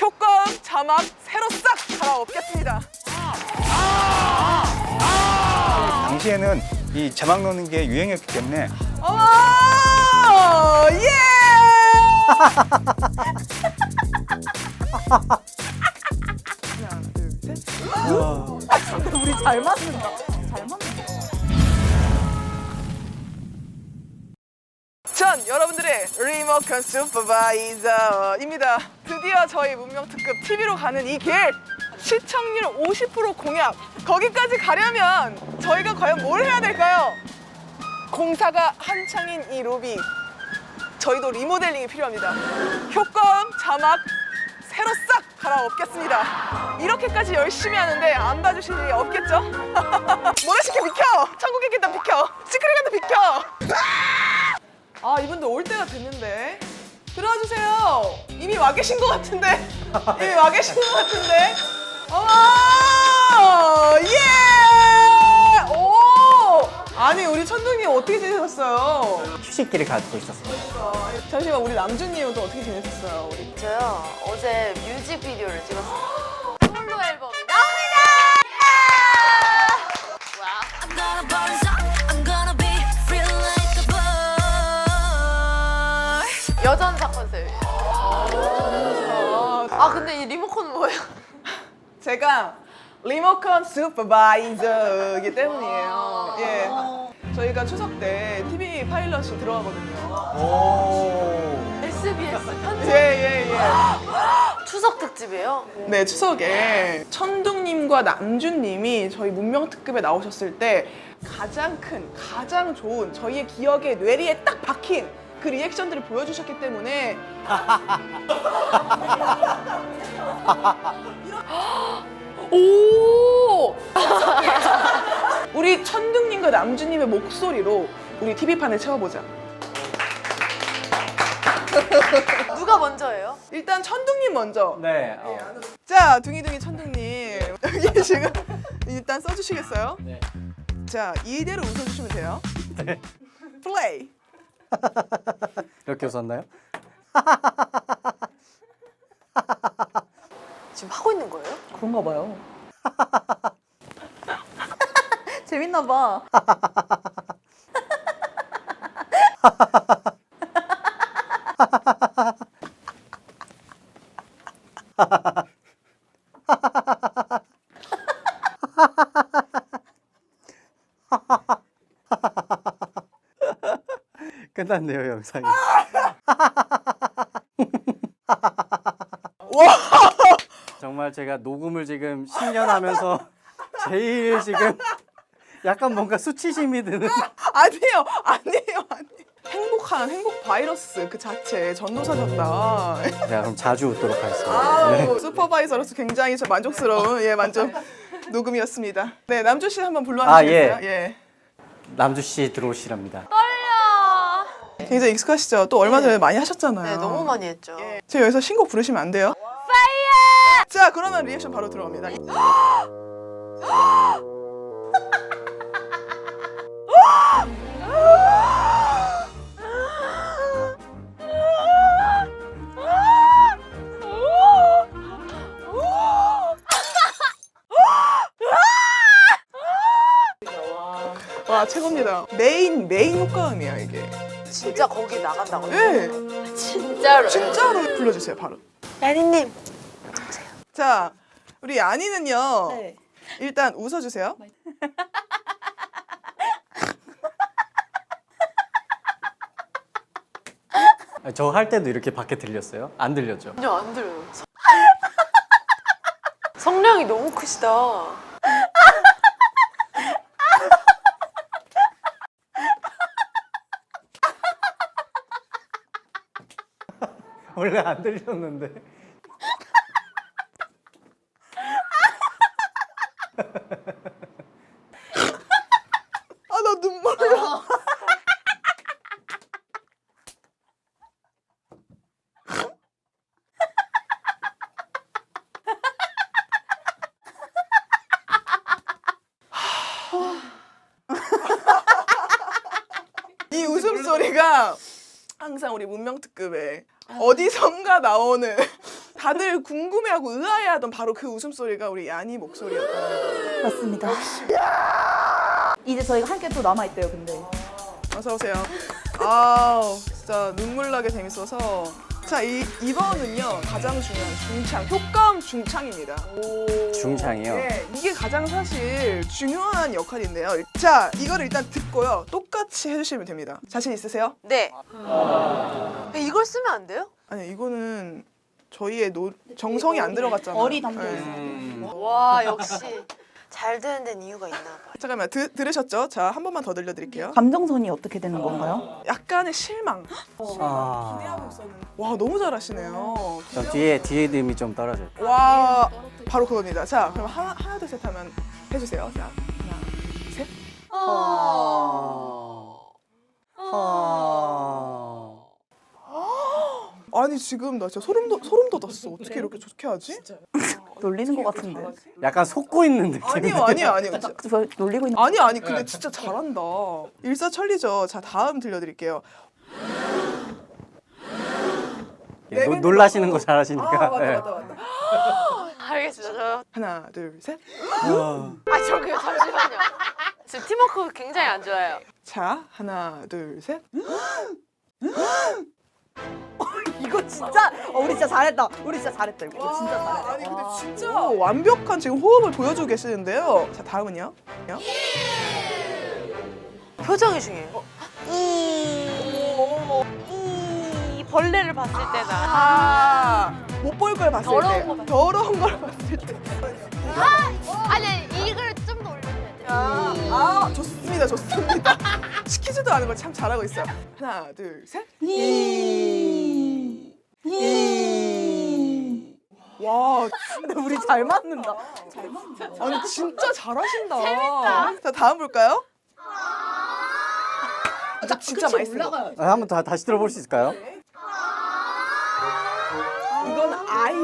효과음 자막 새로 싹 갈아엎겠습니다. 당시에는 이 자막 넣는 게 유행이었기 때문에 어머 예! 하나 둘 셋. 우리 잘 맞는다. 잘 맞는다. 전 여러분들의 리모컨 슈퍼바이저입니다. 드디어 저희 문명 특급 TV로 가는 이 길 시청률 50% 공약 거기까지 가려면 저희가 과연 뭘 해야 될까요? 공사가 한창인 이 로비 저희도 리모델링이 필요합니다. 효과음 자막 새로 싹 갈아엎겠습니다. 이렇게까지 열심히 하는데 안 봐주실 일이 없겠죠? 모래시계 비켜! 천국의 계단 비켜! 시크릿 가든 비켜! 아 이분들 올 때가 됐는데 들어와 주세요. 이미 와 계신 것 같은데 이미 와 계신 것 같은데. 어머 예! 오 아니 우리 천둥님 어떻게 지내셨어요? 휴식기를 갖고 있었습니다. 잠시만 우리 남준님은 또 어떻게 지내셨어요? 우리 저요 어제 뮤직비디오 뭐예요? 제가 리모컨 슈퍼바이저이기 때문이에요. 예. 저희가 추석 때 TV 파일럿이 들어가거든요. 오. SBS 편집 예, 예, 예. 추석 특집이에요. 네, 추석에 천둥님과 남준님이 저희 문명특급에 나오셨을 때 가장 큰, 가장 좋은 저희의 기억에 뇌리에 딱 박힌 그 리액션들을 보여주셨기 때문에 오! 우리 천둥님과 남준님의 목소리로 우리 TV판을 채워보자. 누가 먼저예요? 일단 천둥님 먼저. 네. 어. 자, 둥이둥이 천둥님 여기 지금 일단 써주시겠어요? 네. 자, 이대로 웃어주시면 돼요. 플레이. 이렇게 웃었나요? 지금 하고 있는 거예요? 그런가 봐요. 재밌나 봐. 끝났네요 영상이. 정말 제가 녹음을 지금 10년 하면서 제일 지금 약간 뭔가 수치심이 드는 아니에요, 아니에요, 아니에요. 행복한 행복 바이러스 그 자체 전도사셨다. 제가 그럼 자주 웃도록 하겠습니다. 아우 슈퍼바이저로서 굉장히 저 만족스러운 예 만족 녹음이었습니다. 네 남주 씨 한번 불러주시겠어요? 아, 예. 남주 씨 들어오시랍니다. 떨려. 굉장히 익숙하시죠? 또 얼마 전에 많이 하셨잖아요. 네 너무 많이 했죠. 제가 여기서 신곡 부르시면 안 돼요? 파이어! 자 그러면 리액션 바로 들어갑니다. 와 최고입니다. 메인 메인 효과음이야 이게. 진짜 거기 나간다고. 예, 진짜로. 진짜로 불러주세요 바로. 야니님. 자 우리 아니는요. 네. 일단 웃어주세요. 저 할 때도 이렇게 밖에 들렸어요? 안 들렸죠? 전혀 안 들어요. 성- 성량이 너무 크시다. 원래 안 들렸는데. 어디선가 나오는 다들 궁금해하고 의아해하던 바로 그 웃음소리가 우리 야니 목소리였다. 맞습니다. 이제 저희가 할게또 남아 있대요. 근데 어서 오세요. 아우 진짜 눈물 나게 재밌어서. 자, 이 이번은요 가장 중요한 중창 효과음 중창입니다. 중창이요? 네, 이게 가장 사실 중요한 역할인데요. 자, 이거를 일단 듣고요. 똑같이 해주시면 됩니다. 자신 있으세요? 네. 이걸 쓰면 안 돼요? 아니, 이거는 저희의 노, 정성이 안 들어갔잖아요. 얼이 담겨 네. 있어요. 와 역시 잘 되는 데는 이유가 있나 봐. 잠깐만, 드, 들으셨죠? 자, 한 번만 더 들려드릴게요. 감정선이 어떻게 되는 건가요? 약간의 실망. 아, 와, 너무 잘하시네요. 전 뒤에 뒤에 음이 좀 떨어져요. 와, 바로 그겁니다. 자, 그럼 하나, 하나 둘, 셋 하면 해주세요. 자, 하나, 셋. 아 니, 지금 나 진짜 소름, 돋, 소름 돋았어. 어떻게 이렇게 좋게 하지? 놀리는 것 같은데. 약간 속고 있는 느낌. 아니요, 아니요, 아니요. 진짜. 저 놀리고 있는. 아니, 아니, 근데 진짜 잘한다. 일사천리죠. 자, 다음 들려드릴게요. 예, 노, 놀라시는 거 잘하시니까. 아, 맞다, 예. 맞다, 맞다. 알겠습니다. 저, 하나, 둘, 셋. 아 저기요 잠시만요. 지금 팀워크 굉장히 안 좋아요. 자, 하나, 둘, 셋. 이거 진짜 어, 우리 진짜 잘했다. 우리 진짜 잘했다. 이거 이거 진짜 잘했다. 아니 근데 와. 진짜 완벽한 지금 호흡을 보여주고 계시는데요. 자 다음은요. 요? 표정이 중요해요. 이, 이 벌레를 봤을 때나. 아못 볼 걸 봤을 더러운 때, 거 봤을 더러운 걸 봤을 때. 아니 이걸 좀 더 올려줘야 돼. 아, 아 좋습니다, 좋습니다. 시키지도 않은 걸 참 잘하고 있어요. 하나, 둘, 셋. 와, 근데 우리 잘 맞는다. 아니 진짜 잘하신다. 재밌다. 자 다음 볼까요? 아, 진짜 맛있어요. 아, 한번 다, 다시 들어볼 수 있을까요? 이건 아이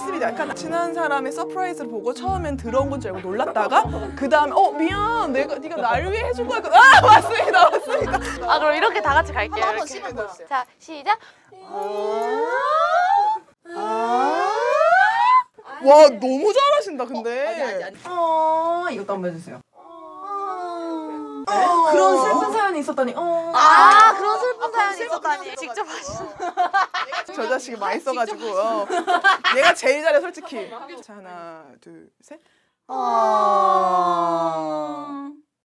어, 맞습니다. 약간 친한 사람의 서프라이즈를 보고 처음엔 들어온 건 줄 알고 놀랐다가 그 다음에 어 미안 내가 네가 날 위해 해준 거야. 아 맞습니다, 맞습니다. 아 그럼 이렇게 다 같이 갈게요. 한번 이렇게. 시간 보여주세요. 자 시작. 와 너무 잘하신다 근데. 어 이것도 한번 해주세요. 그런 슬픈 사연이 있었다니. 어. 아 그런 슬픈 사연이 있었다니. 직접 하시는. 저 자식이 많이 써가지고 어. 얘가 제일 잘해 솔직히. 자 하나 둘 셋. 아.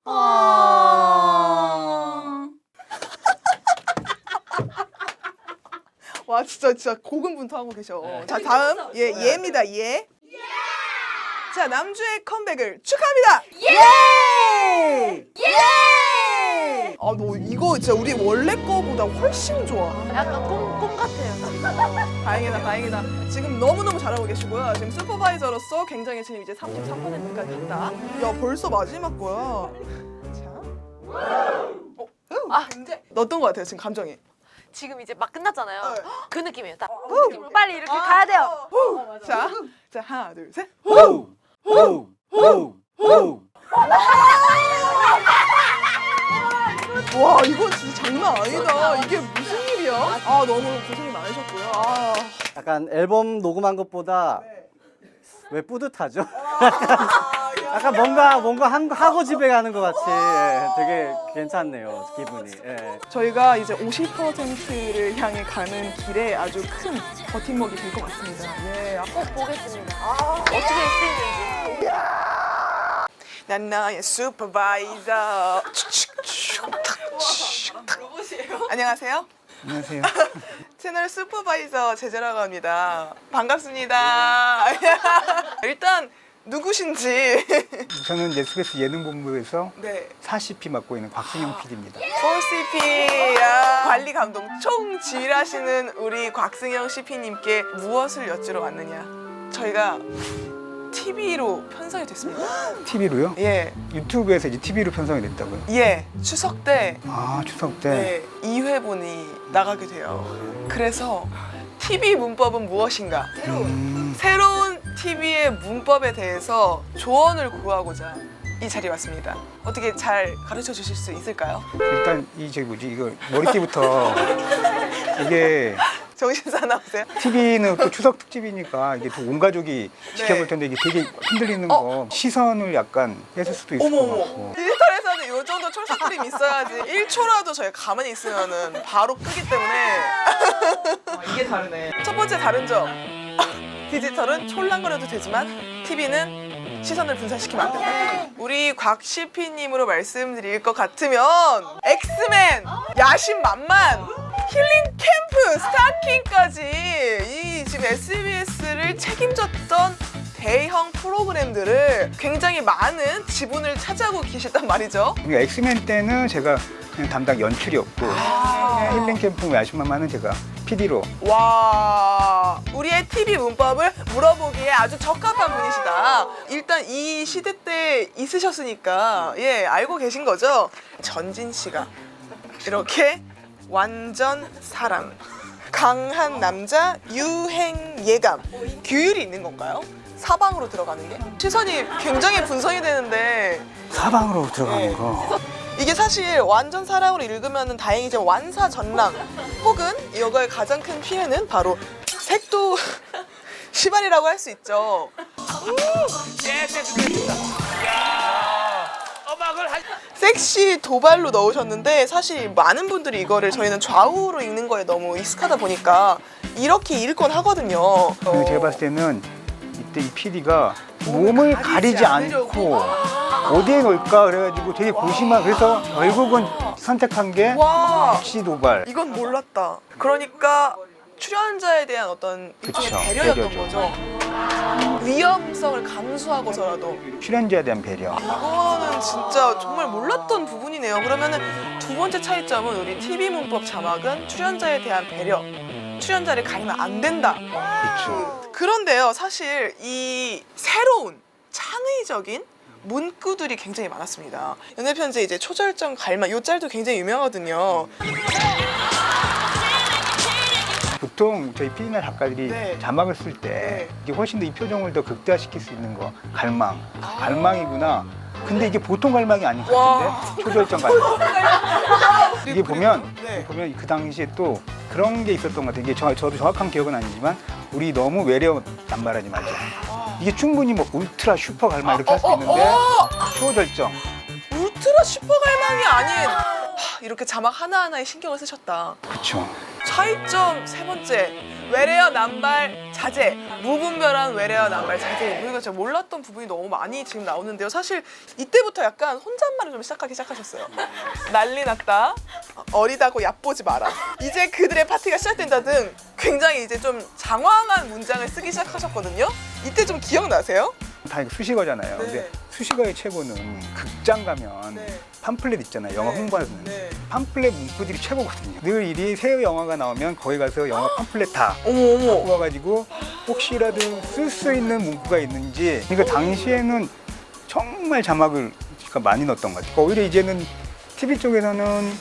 아. 와 진짜 진짜 고군분투하고 계셔. 자 다음 예 예입니다 예. 자 남주의 컴백을 축하합니다. 예! 예! 아 너 이거 진짜 우리 원래 거보다 훨씬 좋아. 약간 꿈, 꿈 같아요. 지금. 다행이다 다행이다. 지금 너무 너무 잘하고 계시고요. 지금 슈퍼바이저로서 굉장히 지금 이제 33%까지 갔다. 야 벌써 마지막 거야. 자. 어, 아. 근데 어떤 거 같아요 지금 감정이? 지금 이제 막 끝났잖아요. 네. 그 느낌이에요. 딱 그 느낌. 빨리 이렇게 가야 돼요. 자, 자 하나 둘 셋. 호! 호! 호! 호! 와 이거 진짜 장난 아니다. 이게 무슨 일이야? 아 너무 고생이 많으셨고요. 아, 약간 앨범 녹음한 것보다 왜 뿌듯하죠? 약간 뭔가 뭔가 한, 하고 집에 가는 것 같이 예, 되게 괜찮네요 기분이. 예. 저희가 이제 50%를 향해 가는 길에 아주 큰 버팀목이 될 것 같습니다. 예. 꼭 보겠습니다. 어떻게 쓰이는지. 난 나의 슈퍼바이저. 안녕하세요. 안녕하세요. 채널 슈퍼바이저 제재라고 합니다. 반갑습니다. 일단 누구신지. 저는 SBS 예능본부에서 네. 40피 맡고 있는 곽승영 PD입니다. 4CP 야, 관리 감독 총 지휘하시는 우리 곽승영 CP님께 무엇을 여쭈러 왔느냐? 저희가 TV로 편성이 됐습니다. TV로요? 예, 유튜브에서 이제 TV로 편성이 됐다고요? 예, 추석 때 아 추석 때. 네, 2회분이 나가게 돼요. 그래서 TV 문법은 무엇인가? 음, 새로운 TV의 문법에 대해서 조언을 구하고자 이 자리에 왔습니다. 어떻게 잘 가르쳐 주실 수 있을까요? 일단 이 저기 뭐지 이거 머리띠부터 이게 정신 사나우세요? TV는 또 추석 특집이니까 이게 또온 가족이 네. 지켜볼 텐데 이게 되게 흔들리는 거. 시선을 약간 뺏을 수도 있을 어? 것 같고. 디지털에서는 이 정도 철수크림 있어야지 1초라도 저희 가만히 있으면은 바로 끄기 때문에. 이게 다르네. 첫 번째 다른 점. 디지털은 촐랑거려도 되지만 TV는 시선을 분산시키면 안 된다. 우리 곽시피님으로 말씀드릴 것 같으면 엑스맨 야심 만만 힐링 캠프 스타킹까지 이 지금 SBS를 책임졌던 대형 프로그램들을 굉장히 많은 지분을 차지하고 계시단 말이죠. 그러니까 엑스맨 때는 제가 그냥 담당 연출이었고 아. 힐링 캠프 야심만만은 제가 PD로 와, 우리의 TV 문법을 물어보기에 아주 적합한 분이시다. 일단 이 시대 때 있으셨으니까 예 알고 계신 거죠. 전진 씨가 이렇게 완전 사랑, 강한 남자, 유행 예감, 규율이 있는 건가요? 사방으로 들어가는 게? 시선이 굉장히 분성이 되는데. 사방으로 들어가는 거. 이게 사실 완전 사랑으로 읽으면 다행이지만 완사 전랑 혹은 이거의 가장 큰 피해는 바로 색도 시발이라고 할 수 있죠. 섹시 도발로 넣으셨는데 사실 많은 분들이 이거를 저희는 좌우로 읽는 거에 너무 익숙하다 보니까 이렇게 읽곤 하거든요. 근데 제가 봤을 때는 이때 이 PD가 몸을 가리지 가리지. 않고 어디에 넣을까 그래가지고 되게 고심하 그래서 결국은 선택한 게 와 섹시 도발 이건 몰랐다. 그러니까 출연자에 대한 어떤 일종의 그쵸, 배려였던 배려죠. 거죠. 위험성을 감수하고서라도 출연자에 대한 배려 이거는 진짜 정말 몰랐던 부분이네요. 그러면은 두 번째 차이점은 우리 TV 문법 자막은 출연자에 대한 배려. 출연자를 가리면 안 된다. 그렇죠. 그런데요, 사실 이 새로운 창의적인 문구들이 굉장히 많았습니다. 연애편지 이제 초절정 갈망 요 짤도 굉장히 유명하거든요. 보통 저희 PD나 작가들이 네. 자막을 쓸때 네. 이게 훨씬 더 이 표정을 더 극대화시킬 수 있는 거 갈망. 갈망이구나. 근데 이게 보통 갈망이 아닌 것 같은데? 초절정 갈망. 이게 보면 네. 보면 그 당시에 또 그런 게 있었던 것 같아요. 이게 저, 저도 정확한 기억은 아니지만 우리 너무 외려 남발하지 말자. 이게 충분히 뭐 울트라 슈퍼 갈망 이렇게 할수 어, 어, 있는데 어! 초절정. 울트라 슈퍼 갈망이 아닌. 하, 이렇게 자막 하나하나에 신경을 쓰셨다. 그쵸 차이점 세 번째. 외래어 남발 자제. 무분별한 외래어 남발 자제. 우리가 제가 몰랐던 부분이 너무 많이 지금 나오는데요. 사실 이때부터 약간 혼잣말을 좀 시작하기 시작하셨어요. 난리 났다. 어리다고 얕보지 마라. 이제 그들의 파티가 시작된다 등 굉장히 이제 좀 장황한 문장을 쓰기 시작하셨거든요. 이때 좀 기억나세요? 다 이거 수식어잖아요. 네. 근데 수식어의 최고는 극장 가면 네. 팜플렛 있잖아요 영화 네. 홍보하는 네. 팜플렛 문구들이 최고거든요. 늘 일이 새 영화가 나오면 거기 가서 영화 팜플렛 다 어머 어머 모아가지고 혹시라도 쓸 수 있는 문구가 있는지. 그러니까 당시에는 정말 자막을 그러니까 많이 넣었던 것 같아요. 오히려 이제는 TV 쪽에서는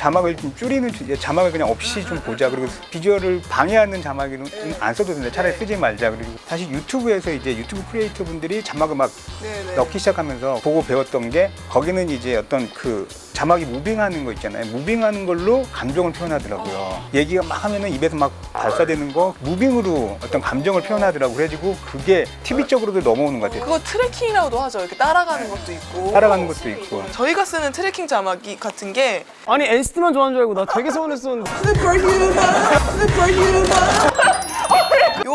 자막을 좀 줄이는 주- 자막을 그냥 없이 좀 보자. 그리고 비주얼을 방해하는 자막은 안 써도 된다. 차라리 쓰지 말자. 그리고 사실 유튜브에서 이제 유튜브 크리에이터 분들이 자막을 막 네네. 넣기 시작하면서 보고 배웠던 게 거기는 이제 어떤 그 자막이 무빙하는 거 있잖아요. 무빙하는 걸로 감정을 표현하더라고요. 얘기가 막 하면은 입에서 막 발사되는 거 무빙으로 어떤 감정을 표현하더라고. 그래가지고 그게 TV 쪽으로도 넘어오는 것 같아요. 그거 트래킹이라고도 하죠. 이렇게 따라가는 것도 있고. 따라가는 것도 있고. 저희가 쓰는 트래킹 자막이 같은 게 아니 NCT만 좋아하는 줄 알고 나 되게 서운했었는데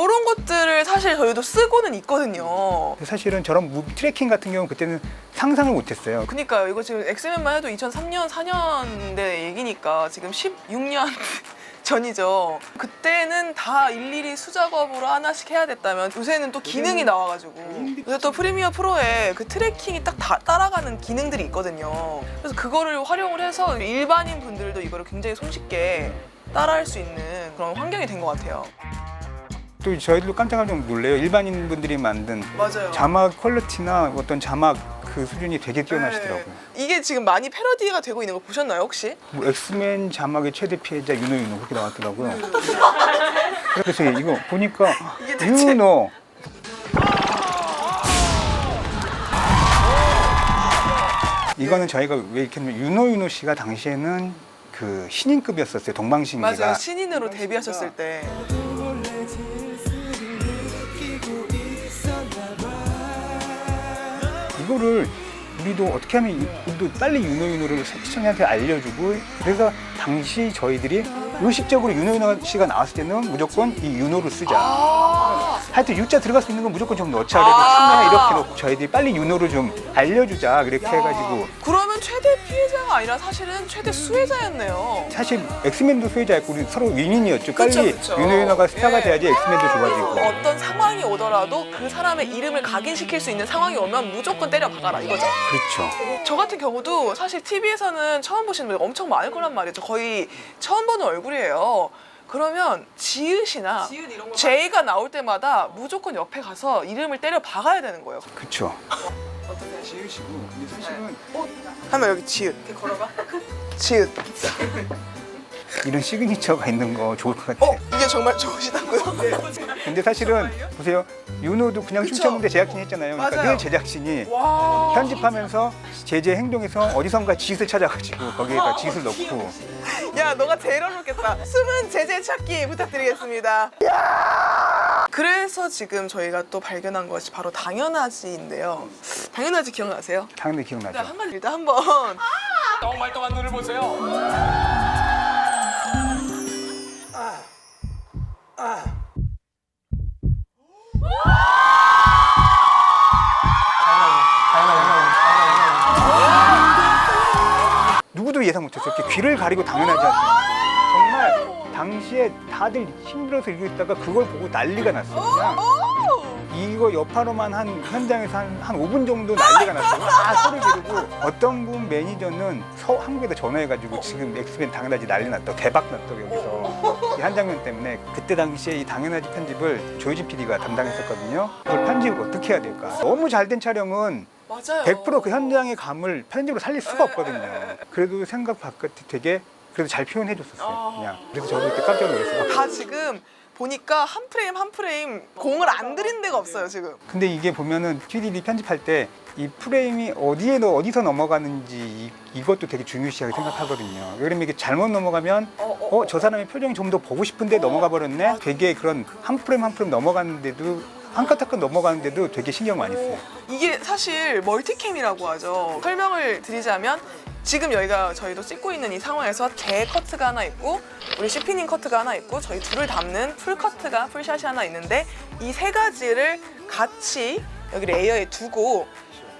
이런 것들을 사실 저희도 쓰고는 있거든요. 사실은 저런 무, 트래킹 같은 경우는 그때는 상상을 못했어요. 그니까요. 이거 지금 엑스맨만 해도 2003년, 4년대 얘기니까 지금 16년 전이죠. 그때는 다 일일이 수작업으로 하나씩 해야 됐다면 요새는 또 기능이 나와가지고 요새 또 프리미어 프로에 그 트래킹이 딱 다 따라가는 기능들이 있거든요. 그래서 그거를 활용을 해서 일반인 분들도 이거를 굉장히 손쉽게 따라할 수 있는 그런 환경이 된 것 같아요. 또 저희들도 깜짝깜짝 놀래요. 일반인 분들이 만든 맞아요. 자막 퀄리티나 어떤 자막 그 수준이 되게 뛰어나시더라고요. 네. 이게 지금 많이 패러디가 되고 있는 거 보셨나요 혹시? 뭐 엑스맨 자막의 최대 피해자 윤호 윤호 그렇게 나왔더라고요. 그래서 이거 보니까 이게 대체- 윤호 이거는 저희가 왜 이렇게 하면 윤호 윤호 씨가 당시에는 그 신인급이었었어요. 동방신기가. 맞아요. 신인으로 데뷔하셨을 때. 이거를 우리도 어떻게 하면 이- 우리도 빨리 윤호윤호를 시청자한테 알려주고 그래서 당시 저희들이 의식적으로 윤호윤호 씨가 나왔을 때는 무조건 이 윤호를 쓰자. 아. 하여튼 U자 들어갈 수 있는 건 무조건 좀 넣자. 그래서 춤에 이렇게 넣고 저희들이 빨리 윤호를 좀 알려주자. 그렇게 해가지고 그러면 최대 피해자가 아니라 사실은 최대 수혜자였네요. 사실 엑스맨도 소유자였고 우리 서로 윈윈이었죠. 빨리 그쵸, 그쵸. 윤호 윤호가 스타가 예. 돼야지 엑스맨도 좋아지고. 어떤 상황이 오더라도 그 사람의 이름을 각인시킬 수 있는 상황이 오면 무조건 때려 박아라 이거죠. 그렇죠. 저 같은 경우도 사실 TV에서는 처음 보시는 분이 엄청 많을 거란 말이죠. 거의 처음 보는 얼굴이에요. 그러면 지읒이나 제이가 나올 때마다 무조건 옆에 가서 이름을 때려 박아야 되는 거예요. 그렇죠. 지으시고 근데 사실은 하면 여기 지읒. 이렇게 걸어가. 지읒. 이런 시그니처가 있는 거 좋을 것 같아요. 어 이게 정말 좋으시다고요? 근데 사실은 보세요. 윤호도 그냥 그쵸? 춤췄는데 제작진 했잖아요. 그러니까 맞아요. 늘 제작진이 와. 편집하면서 제재 행동에서 어디선가 지읒을 찾아가지고 거기에다 지읒을 넣고 야, 너가 제일 어렵겠다. 숨은 제재 찾기 부탁드리겠습니다. 그래서 지금 저희가 또 발견한 것이 바로 당연하지인데요. 당연하지 기억나세요? 당연히 기억나죠. 한 가지 일단 한번 너무 말똥한 눈을 보세요. 누구도 예상 못했어요. 이렇게 귀를 가리고 당연하지 않습니까? 정말 당시에 다들 힘들어서 이러고 있다가 그걸 보고 난리가 났어요. 그냥 이거 여파로만 한 현장에서 한, 한 5분 정도 난리가 났어요. 아 소리 지르고 어떤 분 매니저는 서, 한국에다 전화해가지고 지금 엑스맨 당연하지 난리 났다 대박 났다고 여기서 이 한 장면 때문에 그때 당시에 이 당연하지 편집을 조효진 PD가 담당했었거든요. 그걸 편집을 어떻게 해야 될까? 너무 잘 된 촬영은 맞아요. 100%그 현장의 감을 편집으로 살릴 수가 없거든요. 그래도 생각 바깥에 되게 그래도 잘 표현해 줬었어요. 그냥 그래서 저도 그때 깜짝 놀랐어요. 다 지금 보니까 한 프레임 한 프레임 공을 안 들인 데가 없어요 지금. 근데 이게 보면은 TDD 편집할 때 이 프레임이 어디에 너 어디서 넘어가는지 이, 이것도 되게 중요시하게 생각하거든요. 왜냐면 이게 잘못 넘어가면 어 저 사람의 표정이 좀 더 보고 싶은데 넘어가 버렸네. 되게 그런 한 프레임 한 프레임 넘어가는데도 한컷한컷 넘어가는데도 되게 신경 많이 써요. 이게 사실 멀티캠이라고 하죠. 설명을 드리자면 지금 여기가 저희도 찍고 있는 이 상황에서 제 커트가 하나 있고 우리 시피닝 커트가 하나 있고 저희 둘을 담는 풀 커트가 풀샷이 하나 있는데 이 세 가지를 같이 여기 레이어에 두고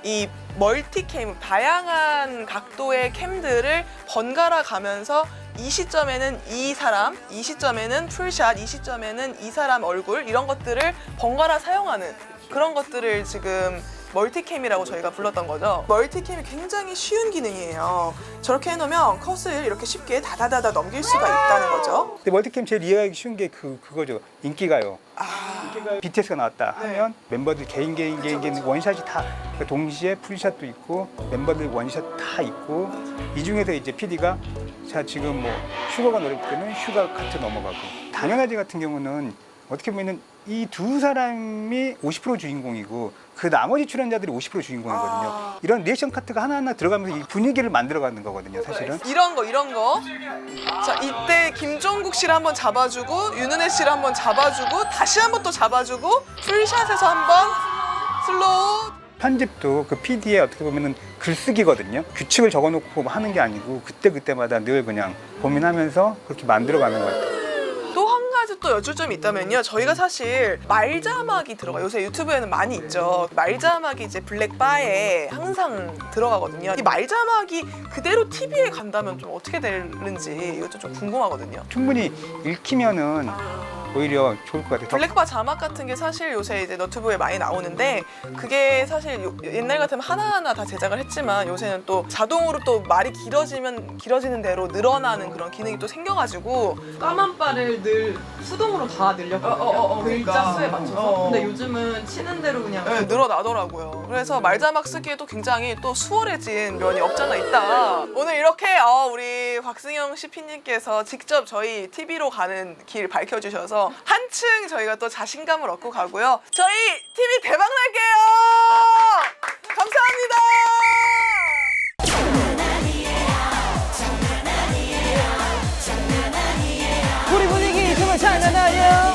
이 멀티캠 다양한 각도의 캠들을 번갈아 가면서 이 시점에는 이 사람, 이 시점에는 풀샷, 이 시점에는 이 사람 얼굴 이런 것들을 번갈아 사용하는 그런 것들을 지금 멀티캠이라고 저희가 불렀던 거죠. 멀티캠이 굉장히 쉬운 기능이에요. 저렇게 해놓으면 컷을 이렇게 쉽게 다다다다 넘길 수가 있다는 거죠. 근데 멀티캠 제일 이해하기 쉬운 게 그 그거죠. 인기가요. 인기가 BTS가 나왔다 네. 하면 멤버들 개인 개인 개인 개인 원샷이 다 그러니까 동시에 풀샷도 있고 멤버들 원샷 다 있고 이 중에서 이제 PD가 자 지금 뭐 슈가가 노래 때는 슈가 카트 넘어가고 당연하지 같은 경우는 어떻게 보면은 이 두 사람이 50% 주인공이고 그 나머지 출연자들이 50% 주인공이거든요. 아. 이런 리액션 카트가 하나하나 들어가면서 이 분위기를 만들어가는 거거든요, 사실은. 이런 거 이런 거. 자 이때 김종국 씨를 한번 잡아주고 윤은혜 씨를 한번 잡아주고 다시 한번 또 잡아주고 풀샷에서 한번 슬로우. 편집도 그 PD의 어떻게 보면은 글쓰기거든요. 규칙을 적어놓고 하는 게 아니고 그때 그때마다 늘 그냥 고민하면서 그렇게 만들어가는 것 같아요. 또 여쭐 점이 있다면요. 저희가 사실 말자막이 들어가. 요새 유튜브에는 많이 있죠. 말자막이 이제 블랙바에 항상 들어가거든요. 이 말자막이 그대로 TV에 간다면 좀 어떻게 되는지 이것도 좀 궁금하거든요. 충분히 읽히면은 오히려 좋을 것 같아요. 더 블랙바 자막 같은 게 사실 요새 이제 너튜브에 많이 나오는데 그게 사실 요- 옛날 같으면 하나하나 다 제작을 했지만 요새는 또 자동으로 또 말이 길어지면 길어지는 대로 늘어나는 그런 기능이 또 생겨가지고 까만 바를 늘 수동으로 다 늘렸거든요. 어, 어, 어, 글자 그러니까. 수에 맞춰서. 어. 근데 요즘은 치는 대로 그냥 네, 늘어나더라고요. 그래서 말자막 쓰기에도 굉장히 또 수월해진 면이 없잖아 있다. 오늘 이렇게 어, 우리 곽승영 CP님께서 직접 저희 TV로 가는 길 밝혀주셔서 한층 저희가 또 자신감을 얻고 가고요. 저희 TV 대박 날게요. 감사합니다. 우리 분위기 정말 장난 아니에요.